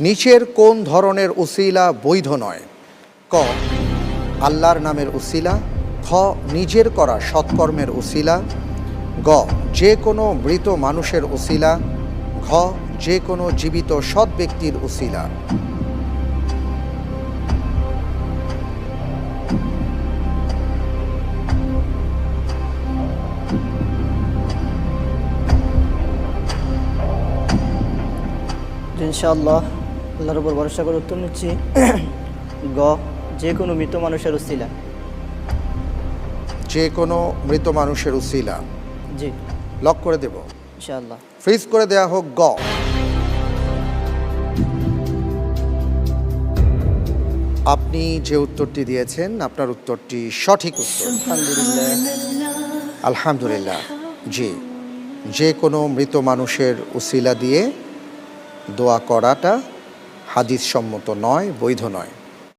নিচের কোন ধরনের উসিলা বৈধ নয়? ক, আল্লাহর নামের উসিলা। খ নিজের করা সৎকর্মের উসিলা। গ, যে কোনো মৃত মানুষের উসিলা। ঘ, যে কোনো জীবিত সৎ ব্যক্তির উসিলা। ইনশাআল্লাহ। আল্লাহর উপর ভরসা করে উত্তর নিচ্ছি গ যে কোনো মৃত মানুষের উসিলা। যে কোনো মৃত মানুষের উসিলা। জি। লক করে দেব। ইনশাআল্লাহ। ফ্রিজ করে দেয়া হোক গ। আপনি যে উত্তরটি দিয়েছেন আপনার উত্তরটি সঠিক উত্তর। আলহামদুলিল্লাহ আলহামদুলিল্লাহ। জি। যে কোনো মৃত মানুষের উসিলা দিয়ে দোয়া করাটা হাদিস সম্মত নয় বৈধ নয়।